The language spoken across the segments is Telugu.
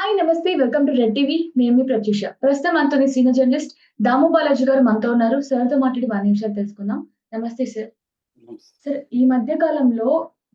హాయ్ నమస్తే వెల్కమ్ టు రెడ్ టీవీ నేను మీ ప్రత్యూష. ప్రస్తుతం మనతోని సీనియర్ జర్నలిస్ట్ దాము బాలాజీ గారు మనతో ఉన్నారు. సార్తో మాట్లాడి వారి నిమిషాలు తెలుసుకుందాం. నమస్తే సార్ సార్ ఈ మధ్య కాలంలో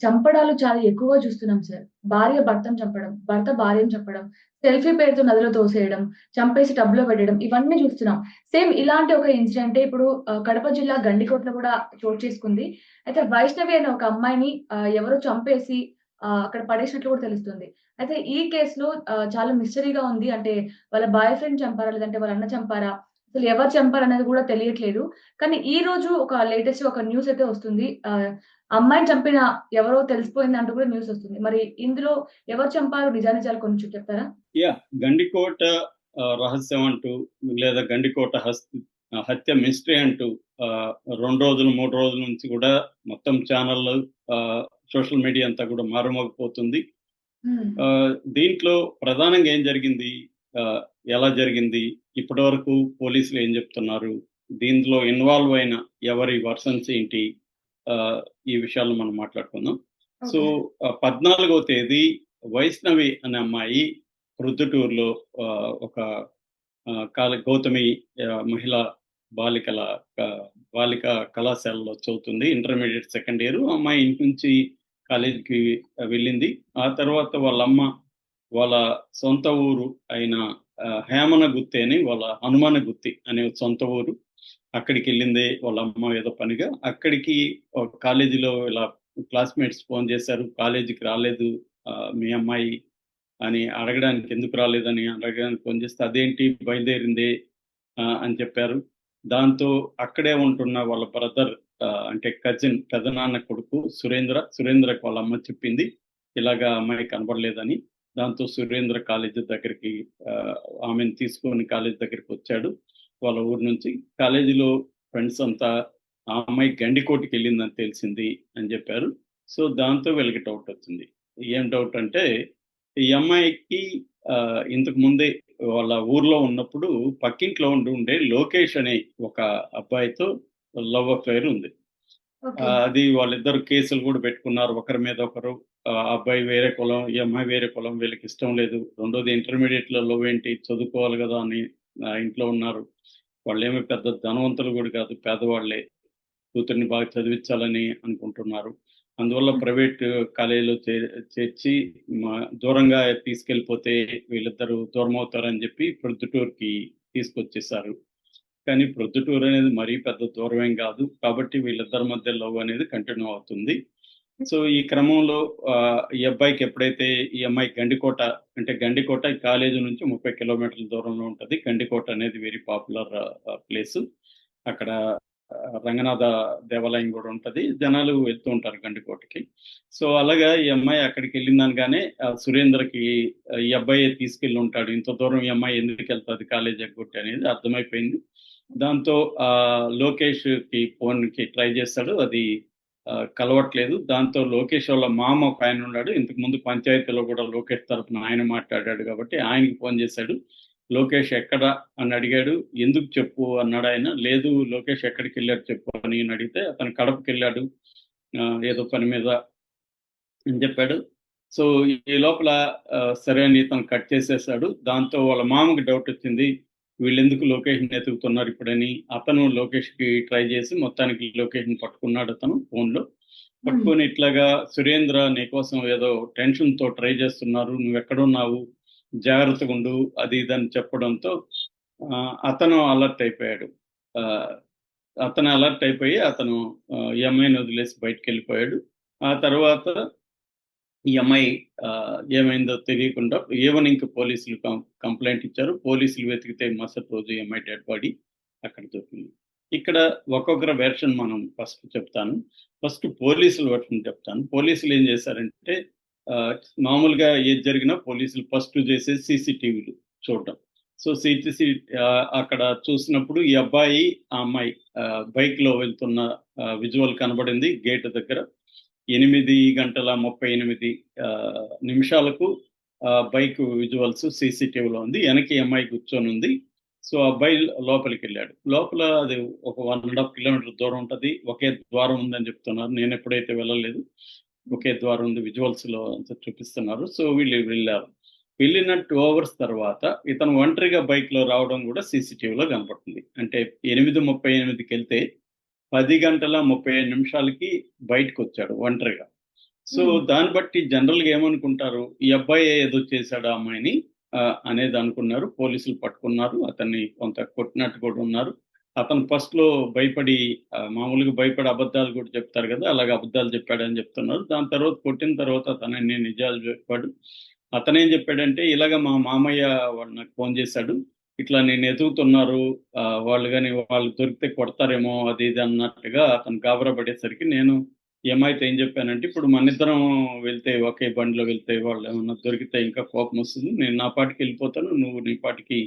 చంపడాలు చాలా ఎక్కువగా చూస్తున్నాం సార్ భార్య భర్తను చంపడం భర్త భార్యను చంపడం సెల్ఫీ పేరుతో నదిలో తోసేయడం చంపేసి టబ్లో పెట్టడం ఇవన్నీ చూస్తున్నాం. సేమ్ ఇలాంటి ఒక ఇన్సిడెంట్ ఇప్పుడు కడప జిల్లా గండికోటలో కూడా చోటు చేసుకుంది. అయితే వైష్ణవి అనే ఒక అమ్మాయిని ఎవరో చంపేసి అక్కడ పడేసినట్లు కూడా తెలుస్తుంది. అయితే ఈ కేసులో చాలా మిస్టరీగా ఉంది. అంటే వాళ్ళ బాయ్ ఫ్రెండ్ చంపారా? లేదంటే వాళ్ళ అన్న చంపారా? అసలు ఎవరు చంపారు అనేది కూడా తెలియట్లేదు. కానీ ఈ రోజు ఒక లేటెస్ట్ ఒక న్యూస్ అయితే వస్తుంది. అమ్మాయిని చంపిన ఎవరో తెలిసిపోయింది అంటూ కూడా న్యూస్ వస్తుంది. మరి ఇందులో ఎవరు చంపారు? నిజానిజాలు కొంచెం చెప్తారా? యా గండికోట రహస్యం అంటూ లేదా గండికోట హత్య మిస్టరీ అంటూ ఆ, రెండు రోజులు మూడు రోజుల నుంచి కూడా మొత్తం ఛానళ్ళు సోషల్ మీడియా అంతా కూడా మారుమోగిపోతుంది. దీంట్లో ప్రధానంగా ఏం జరిగింది? ఎలా జరిగింది? ఇప్పటి వరకు పోలీసులు ఏం చెప్తున్నారు? దీంట్లో ఇన్వాల్వ్ అయిన ఎవరి వర్షన్స్ ఏంటి? ఈ విషయాలు మనం మాట్లాడుకుందాం. సో పద్నాలుగవ తేదీ వైష్ణవి అనే అమ్మాయి ప్రొద్దుటూరులో ఒక కాల గౌతమి మహిళా బాలికల బాలిక కళాశాలలో చదువుతుంది. Intermediate second year. అమ్మాయి ఇంటి నుంచి కాలేజీకి వెళ్ళింది. ఆ తర్వాత వాళ్ళ అమ్మ వాళ్ళ సొంత ఊరు అయిన హేమన గుత్తి అని వాళ్ళ హనుమాన గుత్తి అనే సొంత ఊరు. అక్కడికి వెళ్ళింది వాళ్ళ అమ్మ ఏదో పనిగా. అక్కడికి కాలేజీలో ఇలా క్లాస్మేట్స్ ఫోన్ చేశారు. కాలేజీకి రాలేదు మీ అమ్మాయి అని అడగడానికి ఎందుకు రాలేదని అడగడానికి ఫోన్ చేస్తే అదేంటి బయలుదేరింది అని చెప్పారు. దాంతో అక్కడే ఉంటున్న వాళ్ళ బ్రదర్ అంటే కజిన్ పెదనాన్న కొడుకు సురేంద్ర సురేంద్రకు వాళ్ళ అమ్మ చెప్పింది. ఇలాగా అమ్మాయి కనబడలేదని. దాంతో సురేంద్ర కాలేజీ దగ్గరికి ఆమెను తీసుకొని కాలేజ్ దగ్గరికి వచ్చాడు. వాళ్ళ ఊరు నుంచి కాలేజీలో ఫ్రెండ్స్ అంతా ఆ అమ్మాయి గండికోటికి వెళ్ళిందని తెలిసింది అని చెప్పారు. సో దాంతో వీళ్ళకి డౌట్ వచ్చింది. ఏం డౌట్ అంటే ఈ అమ్మాయికి ఇంతకు ముందే వాళ్ళ ఊర్లో ఉన్నప్పుడు పక్కింట్లో ఉండి ఉండే లోకేష్ అనే ఒక అబ్బాయితో లవ్ అఫైర్ ఉంది. అది వాళ్ళిద్దరు కేసులు కూడా పెట్టుకున్నారు. ఒకరి మీద ఒకరు అబ్బాయి వేరే కులం ఈ అమ్మాయి వేరే కులం వీళ్ళకి ఇష్టం లేదు. రెండోది ఇంటర్మీడియట్లో లవ్ ఏంటి చదువుకోవాలి కదా అని ఇంట్లో ఉన్నారు. వాళ్ళు ఏమి పెద్ద ధనవంతులు కూడా కాదు పేదవాళ్ళే కూతుర్ని బాగా చదివించాలని అనుకుంటున్నారు. అందువల్ల ప్రైవేట్ కాలేజీలో చేర్చి దూరంగా తీసుకెళ్ళిపోతే వీళ్ళిద్దరూ దూరం అవుతారని చెప్పి ప్రొద్దుటూరుకి తీసుకొచ్చేసారు. కానీ ప్రొద్దుటూరు అనేది మరీ పెద్ద దూరం ఏం కాదు. కాబట్టి వీళ్ళిద్దరి మధ్య లవ్ అనేది కంటిన్యూ అవుతుంది. సో ఈ క్రమంలో ఈ అబ్బాయికి ఎప్పుడైతే ఈ అమ్మాయి గండికోట అంటే గండికోట ఈ కాలేజీ నుంచి ముప్పై కిలోమీటర్ల దూరంలో ఉంటుంది. గండికోట అనేది వెరీ పాపులర్ ప్లేస్. అక్కడ రంగనాథ దేవాలయం కూడా ఉంటుంది. జనాలు వెళ్తూ ఉంటారు గండికోటకి. సో అలాగా ఈ అమ్మాయి అక్కడికి వెళ్ళిందనగానే సురేంద్రకి ఈ అబ్బాయి తీసుకెళ్ళి ఉంటాడు. ఇంత దూరం ఈ అమ్మాయి ఎందుకు వెళ్తుంది కాలేజ్ ఎగ్గొట్టి అనేది అర్థమైపోయింది. దాంతో ఆ లోకేష్కి ఫోన్కి ట్రై చేస్తాడు. అది కలవట్లేదు. దాంతో లోకేష్ వాళ్ళ మామ ఒక ఆయన ఉన్నాడు. ఇంతకు ముందు పంచాయతీలో కూడా లోకేష్ తరఫున ఆయన మాట్లాడాడు కాబట్టి ఆయనకి ఫోన్ చేశాడు. లోకేష్ ఎక్కడ? అని అడిగాడు. ఎందుకు చెప్పు? అన్నాడు ఆయన. లేదు లోకేష్ ఎక్కడికి వెళ్ళాడు చెప్పు అని అడిగితే అతను కడపకి వెళ్ళాడు. ఆ, ఏదో పని మీద అని చెప్పాడు. సో ఈ లోపల సరే అని తను కట్ చేసేసాడు. దాంతో వాళ్ళ మామకి డౌట్ వచ్చింది. వీళ్ళెందుకు లొకేషన్ ఎతుకుతున్నారు ఇప్పుడని అతను లోకేష్కి ట్రై చేసి మొత్తానికి లొకేషన్ పట్టుకున్నాడు అతను ఫోన్లో పట్టుకొని ఇట్లాగా సురేంద్ర నీకోసం ఏదో టెన్షన్తో ట్రై చేస్తున్నారు నువ్వు ఎక్కడున్నావు జాగ్రత్తగా ఉండు అది ఇది అని చెప్పడంతో అతను అలర్ట్ అయిపోయాడు. అతను అలర్ట్ అయిపోయి అతను ఈ అమ్మాయిని వదిలేసి బయటకు వెళ్ళిపోయాడు. ఆ తర్వాత ఈ అమ్మాయి ఆ, ఏమైందో తెలియకుండా ఈవెనింగ్ పోలీసులు కం- కంప్లైంట్ ఇచ్చారు. పోలీసులు వెతికితే మరుసటి రోజు ఈ అమ్మాయి డెడ్ బాడీ అక్కడ దొరికింది. ఇక్కడ ఒక్కొక్కరు వెర్షన్ మనం ఫస్ట్ చెప్తాను. ఫస్ట్ పోలీసులు వెర్షన్ చెప్తాను. పోలీసులు ఏం చేశారంటే ఆ, మామూలుగా ఏది జరిగినా పోలీసులు ఫస్ట్ చేసే సీసీటీవీలు చూడటం. సో సిటిసి అక్కడ చూసినప్పుడు ఈ అబ్బాయి ఆ అమ్మాయి బైక్లో వెళ్తున్న విజువల్ కనబడింది. గేట్ దగ్గర ఎనిమిది గంటల ముప్పై ఎనిమిది ఆ, నిమిషాలకు బైక్ విజువల్స్ సీసీటీవీలో ఉంది. వెనక్కి అమ్మాయి కూర్చొని ఉంది. సో అబ్బాయి లోపలికి వెళ్ళాడు. లోపల అది ఒక వన్ అండ్ హాఫ్ కిలోమీటర్ దూరం ఉంటుంది. ఒకే ద్వారం ఉందని చెప్తున్నారు. నేను ఎప్పుడైతే వెళ్ళలేదు ఒకే ద్వారం ఉంది. విజువల్స్లో చూపిస్తున్నారు. సో వీళ్ళు వెళ్ళారు. వెళ్ళిన టూ అవర్స్ తర్వాత ఇతను ఒంటరిగా బైక్లో రావడం కూడా సీసీటీవీలో కనపడుతుంది. అంటే ఎనిమిది ముప్పై ఎనిమిదికి వెళ్తే పది గంటల ముప్పై ఐదు నిమిషాలకి బయటకు వచ్చాడు ఒంటరిగా. సో. దాన్ని బట్టి జనరల్గా ఏమనుకుంటారు? ఈ అబ్బాయి ఏదో చేశాడు అమ్మాయిని అనేది అనుకున్నారు. పోలీసులు పట్టుకున్నారు. అతన్ని కొంత కొట్టినట్టు కూడా ఉన్నారు. అతను ఫస్ట్లో భయపడి మామూలుగా భయపడి అబద్ధాలు కూడా చెప్తారు కదా అలాగే అబద్ధాలు చెప్పాడని చెప్తున్నారు. దాని తర్వాత కొట్టిన తర్వాత అతను అన్ని నిజాలు చెప్పాడు? అతనేం చెప్పాడంటే ఇలాగ మా మామయ్య వాడు నాకు ఫోన్ చేశాడు. ఇట్లా నేను ఎదుగుతున్నారు వాళ్ళు కానీ వాళ్ళు దొరికితే కొడతారేమో అది ఇది అన్నట్టుగా అతను గాబరా పడేసరికి నేను ఏమైతే ఏం చెప్పానంటే ఇప్పుడు మన ఇద్దరం వెళ్తే ఒకే బండిలో వెళ్తే వాళ్ళు ఏమన్నా దొరికితే ఇంకా కోపం వస్తుంది. నేను నా పాటికి వెళ్ళిపోతాను నువ్వు నీ పాటికి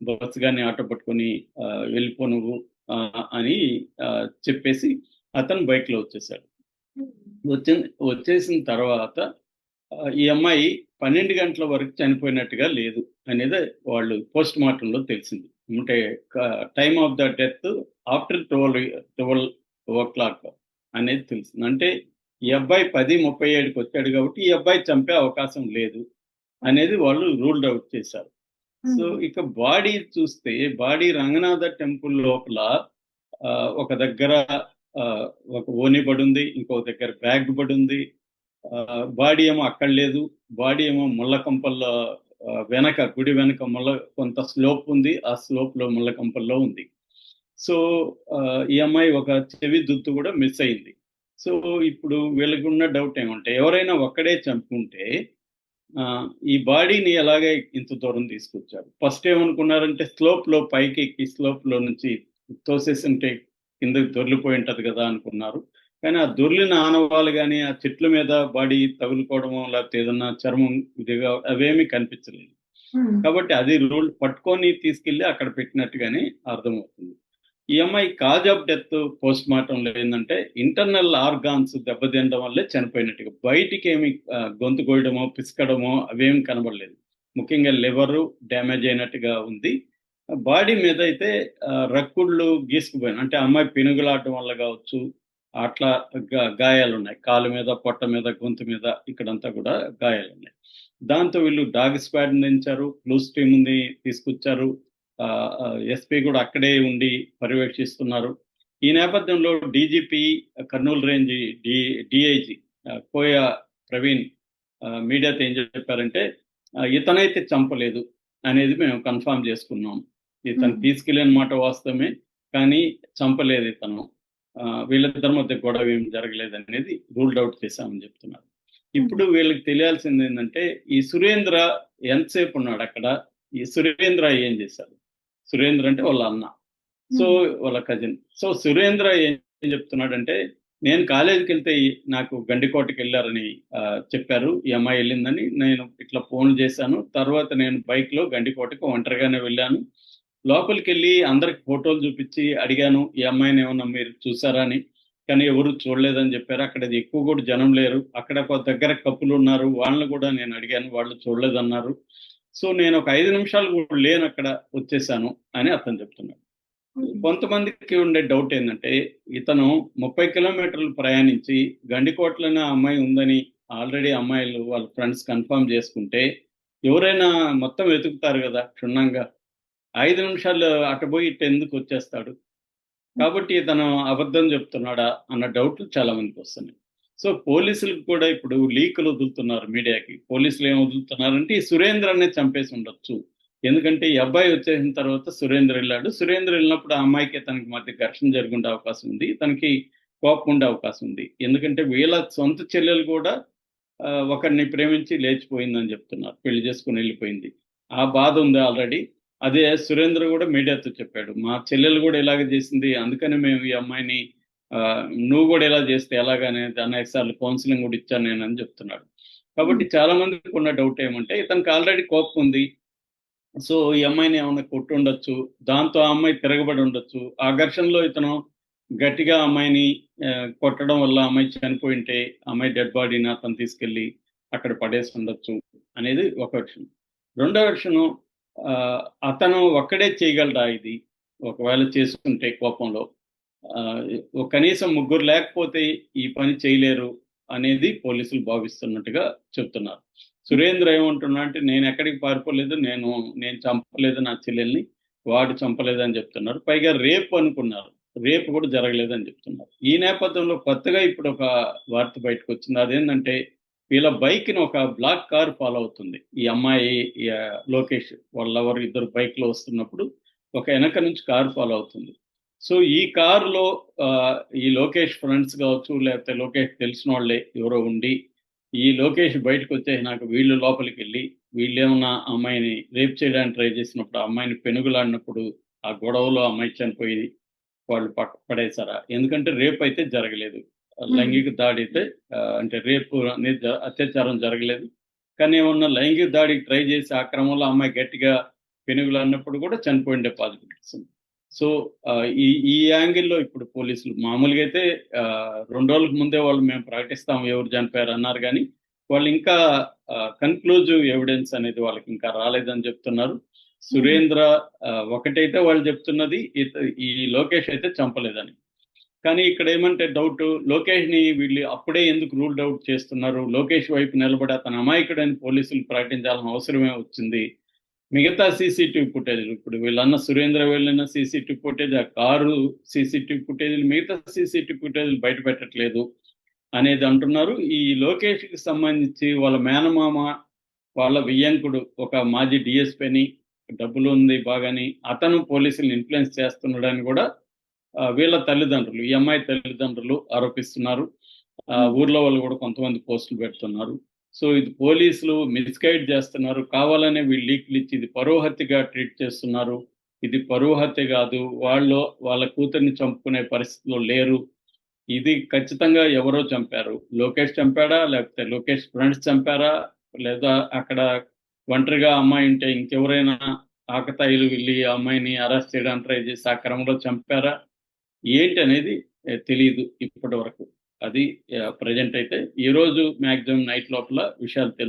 బస్సు కానీ ఆటో పట్టుకొని వెళ్ళిపో నువ్వు అని చెప్పేసి అతను బైక్లో వచ్చేసాడు వచ్చి వచ్చేసిన తర్వాత ఈ అమ్మాయి పన్నెండు గంటల వరకు చనిపోయినట్టుగా లేదు అనేది వాళ్ళు పోస్ట్ మార్టంలో తెలిసింది. అంటే time of the death after twelve twelve o'clock అనేది తెలిసింది. అంటే ఈ అబ్బాయి పది ముప్పై ఏడుకి వచ్చాడు కాబట్టి ఈ అబ్బాయి చంపే అవకాశం లేదు అనేది వాళ్ళు రూల్డ్ అవుట్ చేశారు. సో ఇక బాడీ చూస్తే బాడీ రంగనాథ టెంపుల్ లోపల ఒక దగ్గర ఒక ఓని పడి ఉంది ఇంకో దగ్గర బ్యాగ్ పడి ఉంది బాడీ ఏమో అక్కడ లేదు బాడీ ఏమో ముళ్ళకంపల్లో వెనక గుడి వెనక ముళ్ళ కొంత స్లోప్ ఉంది ఆ స్లోప్లో ముళ్ళకంపల్లో ఉంది. సో ఆ, ఈ అమ్మాయి ఒక చెవి దుత్తు కూడా మిస్ అయింది. సో ఇప్పుడు వీళ్ళకి ఉన్న డౌట్ ఏమంటే ఎవరైనా ఒక్కడే చంపుకుంటే ఆ, ఈ బాడీని ఎలాగే ఇంత దూరం తీసుకొచ్చారు? ఫస్ట్ ఏమనుకున్నారంటే స్లోప్లో పైకి ఎక్కి స్లోప్లో నుంచి తోసేసి ఉంటే కిందకి దొరికిపోయి ఉంటది కదా అనుకున్నారు. కానీ ఆ దొర్లిన ఆనవాళ్ళు కానీ ఆ చెట్ల మీద బాడీ తగులుకోవడమో లేకపోతే ఏదన్నా చర్మం ఇదిగా అవేమీ కనిపించలేదు. కాబట్టి అది రూల్ పట్టుకొని తీసుకెళ్ళి అక్కడ పెట్టినట్టుగానే అర్థమవుతుంది. ఈ అమ్మాయి కాజ్ ఆఫ్ డెత్ పోస్ట్ మార్టంలో ఏంటంటే ఇంటర్నల్ ఆర్గాన్స్ దెబ్బతినడం వల్లే చనిపోయినట్టుగా. బయటికి ఏమి గొంతు కోయడమో పిసకడమో అవేమి కనబడలేదు. ముఖ్యంగా లివరు డ్యామేజ్ అయినట్టుగా ఉంది. బాడీ మీద అయితే రక్కుళ్ళు గీసుకుపోయిన అంటే అమ్మాయి పెనుగులాడటం వల్ల కావచ్చు అట్లా గా- గాయాలు ఉన్నాయి కాలు మీద పొట్ట మీద గొంతు మీద ఇక్కడంతా కూడా గాయాలు ఉన్నాయి దాంతో వీళ్ళు డాగ్ స్క్వాడ్ దించారు బ్లూస్ టీమ్ని తీసుకొచ్చారు ఎస్పీ కూడా అక్కడే ఉండి పర్యవేక్షిస్తున్నారు. ఈ నేపథ్యంలో DGP Kurnool range D DIG Koya Praveen మీడియాతో ఏం చెప్పారంటే ఇతనైతే చంపలేదు అనేది మేము కన్ఫర్మ్ చేసుకున్నాం. ఇతను. తీసుకెళ్ళిన మాట వాస్తవమే కానీ చంపలేదు ఇతను. వీళ్ళిద్దరి మధ్య గొడవ ఏం జరగలేదు అనేది రూల్డ్ అవుట్ చేశామని చెప్తున్నారు. ఇప్పుడు వీళ్ళకి తెలియాల్సింది ఏంటంటే ఈ సురేంద్ర ఎంతసేపు ఉన్నాడు అక్కడ? ఈ సురేంద్ర ఏం చేశాడు? సురేంద్ర అంటే వాళ్ళ అన్న. సో వాళ్ళ కజిన్ సో సురేంద్ర ఏం చెప్తున్నాడంటే నేను కాలేజీకి వెళ్తే నాకు గండికోటకి వెళ్ళారని చెప్పారు. ఈ అమ్మాయి వెళ్ళిందని నేను ఇట్లా ఫోన్ చేశాను. తర్వాత నేను బైక్లో గండికోటకి ఒంటరిగానే వెళ్ళాను. లోపలికి వెళ్ళి అందరికి ఫోటోలు చూపించి అడిగాను ఈ అమ్మాయిని ఏమన్నా మీరు చూసారా? అని. కానీ ఎవరు చూడలేదని చెప్పారు. అక్కడ ఎక్కువ కూడా జనం లేరు. అక్కడ ఒక దగ్గర కప్పులు ఉన్నారు. వాళ్ళని కూడా నేను అడిగాను. వాళ్ళు చూడలేదన్నారు. సో నేను ఒక ఐదు నిమిషాలు కూడా లేను అక్కడ వచ్చేసాను అని అతను చెప్తున్నాడు. కొంతమందికి ఉండే డౌట్ ఏంటంటే ఇతను ముప్పై కిలోమీటర్లు ప్రయాణించి గండికోట్లోనే అమ్మాయి ఉందని ఆల్రెడీ అమ్మాయిలు వాళ్ళ ఫ్రెండ్స్ కన్ఫర్మ్ చేసుకుంటే ఎవరైనా మొత్తం వెతుకుతారు కదా క్షుణ్ణంగా. ఐదు నిమిషాలు అటు పోయి ఇటు ఎందుకు వచ్చేస్తాడు? కాబట్టి తను అబద్ధం చెప్తున్నాడా అన్న డౌట్లు చాలా మందికి వస్తున్నాయి. సో పోలీసులకు కూడా ఇప్పుడు లీకులు వదులుతున్నారు మీడియాకి. పోలీసులు ఏం వదులుతున్నారంటే ఈ సురేంద్రనే చంపేసి ఉండొచ్చు. ఎందుకంటే ఈ అబ్బాయి వచ్చేసిన తర్వాత సురేంద్ర వెళ్ళాడు. సురేంద్ర వెళ్ళినప్పుడు ఆ అమ్మాయికి తనకి మధ్య ఘర్షణ జరుగుండే అవకాశం ఉంది. తనకి కోపం ఉండే అవకాశం ఉంది. ఎందుకంటే వీళ్ళ సొంత చెల్లెలు కూడా ఒకరిని ప్రేమించి లేచిపోయిందని చెప్తున్నారు. పెళ్ళి చేసుకుని వెళ్ళిపోయింది. ఆ బాధ ఉంది ఆల్రెడీ. అదే సురేంద్ర కూడా మీడియాతో చెప్పాడు మా చెల్లెలు కూడా ఇలాగ చేసింది అందుకని మేము ఈ అమ్మాయిని నువ్వు కూడా ఇలా చేస్తే ఎలాగనే అనేక సార్లు కౌన్సిలింగ్ కూడా ఇచ్చాను నేను అని చెప్తున్నాడు. కాబట్టి చాలా మందికి ఉన్న డౌట్ ఏమంటే ఇతనికి ఆల్రెడీ కోపం ఉంది. సో ఈ అమ్మాయిని ఏమైనా కొట్టి ఉండొచ్చు దాంతో ఆ అమ్మాయి తిరగబడి ఉండొచ్చు. ఆ ఘర్షణలో ఇతను గట్టిగా అమ్మాయిని కొట్టడం వల్ల అమ్మాయి చనిపోయి ఉంటే అమ్మాయి డెడ్ బాడీని అతను తీసుకెళ్ళి అక్కడ పడేసి ఉండొచ్చు అనేది ఒక వెర్షన్ రెండో ఆ, అతను ఒక్కడే చేయగలడా ఇది? ఒకవేళ చేసుకుంటే కోపంలో. ఆ, కనీసం ముగ్గురు లేకపోతే ఈ పని చేయలేరు అనేది పోలీసులు భావిస్తున్నట్టుగా చెప్తున్నారు. సురేంద్ర ఏమంటున్నా అంటే నేను ఎక్కడికి పారిపోలేదు నేను నేను చంపలేదు నా చెల్లెల్ని వాడు చంపలేదని చెప్తున్నారు. పైగా రేపు అనుకున్నారు. రేపు కూడా జరగలేదని చెప్తున్నారు. ఈ నేపథ్యంలో కొత్తగా ఇప్పుడు ఒక వార్త బయటకు వచ్చింది. అదేంటంటే వీళ్ళ బైక్ని ఒక బ్లాక్ కార్ ఫాలో అవుతుంది. ఈ అమ్మాయి లోకేష్ వాళ్ళ ఎవరు ఇద్దరు బైక్లో వస్తున్నప్పుడు ఒక వెనక నుంచి కార్ ఫాలో అవుతుంది. సో ఈ కారులో ఆ, ఈ లోకేష్ ఫ్రెండ్స్ కావచ్చు లేకపోతే లోకేష్ తెలిసిన వాళ్ళే ఎవరో ఉండి ఈ లోకేష్ బయటకు వచ్చేసినాక వీళ్ళు లోపలికి వెళ్ళి వీళ్ళేమన్నా అమ్మాయిని రేప్ చేయడానికి ట్రై చేసినప్పుడు ఆ అమ్మాయిని పెనుగులాడినప్పుడు ఆ గొడవలో అమ్మాయి చనిపోయి వాళ్ళు పడేశారా? ఎందుకంటే రేప్ అయితే జరగలేదు. లైంగిక దాడి అయితే అంటే రేపు అనేది అత్యాచారం జరగలేదు. కానీ ఏమన్నా లైంగిక దాడికి ట్రై చేసి ఆ క్రమంలో అమ్మాయి గట్టిగా పెనుగులు అన్నప్పుడు కూడా చనిపోయిండే పాసిబిలిటీస్ ఉంది సో ఈ ఈ యాంగిల్లో ఇప్పుడు పోలీసులు మామూలుగా అయితే రెండు రోజులకు ముందే వాళ్ళు మేము ప్రకటిస్తాం ఎవరు చనిపోయారు అన్నారు కానీ వాళ్ళు ఇంకా కన్క్లూజివ్ ఎవిడెన్స్ అనేది వాళ్ళకి ఇంకా రాలేదని చెప్తున్నారు. సురేంద్ర ఒకటైతే వాళ్ళు చెప్తున్నది ఈ లోకేష్ అయితే చంపలేదని. కానీ ఇక్కడ ఏమంటే డౌట్ లోకేష్ని వీళ్ళు అప్పుడే ఎందుకు రూల్ అవుట్ చేస్తున్నారు? లోకేష్ వైపు నిలబడి అతను అమాయకుడని పోలీసులు ప్రకటించాల్సిన అవసరమే వచ్చింది. మిగతా సీసీటీవీ ఫుటేజ్ ఇప్పుడు వీళ్ళన్న సురేంద్ర వెళ్ళిన సీసీటీవీ ఫుటేజ్ ఆ కారు సీసీటీవీ ఫుటేజ్ మిగతా సీసీటీవీ ఫుటేజ్ బయట పెట్టట్లేదు అనేది అంటున్నారు. ఈ లోకేష్కి సంబంధించి వాళ్ళ మేనమామ వాళ్ళ వియ్యంకుడు ఒక మాజీ డిఎస్పీని డబ్బులు ఉంది బాగాని అతను పోలీసులను ఇన్ఫ్లుయెన్స్ చేస్తున్నాడని కూడా వీళ్ళ తల్లిదండ్రులు ఈ అమ్మాయి తల్లిదండ్రులు ఆరోపిస్తున్నారు. ఆ, ఊర్లో వాళ్ళు కూడా కొంతమంది పోస్టులు పెడుతున్నారు. సో ఇది పోలీసులు మిస్గైడ్ చేస్తున్నారు. కావాలనే వీళ్ళు లీక్లు ఇచ్చి ఇది పరోహత్యగా ట్రీట్ చేస్తున్నారు. ఇది పరోహత్య కాదు. వాళ్ళు వాళ్ళ కూతుర్ని చంపుకునే పరిస్థితిలో లేరు. ఇది ఖచ్చితంగా ఎవరో చంపారు. లోకేష్ చంపాడా? లేకపోతే లోకేష్ ఫ్రెండ్స్ చంపారా? లేదా అక్కడ ఒంటరిగా అమ్మాయి ఉంటే ఇంకెవరైనా ఆకతాయిలు వెళ్ళి ఆ అమ్మాయిని అరెస్ట్ చేయడానికి ట్రై చేసి ఆ క్రమంలో చంపారా? ఏంటి అనేది తెలియదు ఇప్పటి వరకు అది ప్రజెంట్ అయితే ఈ రోజు మాక్సిమం నైట్ లోపల విషయాలు తెలుసు.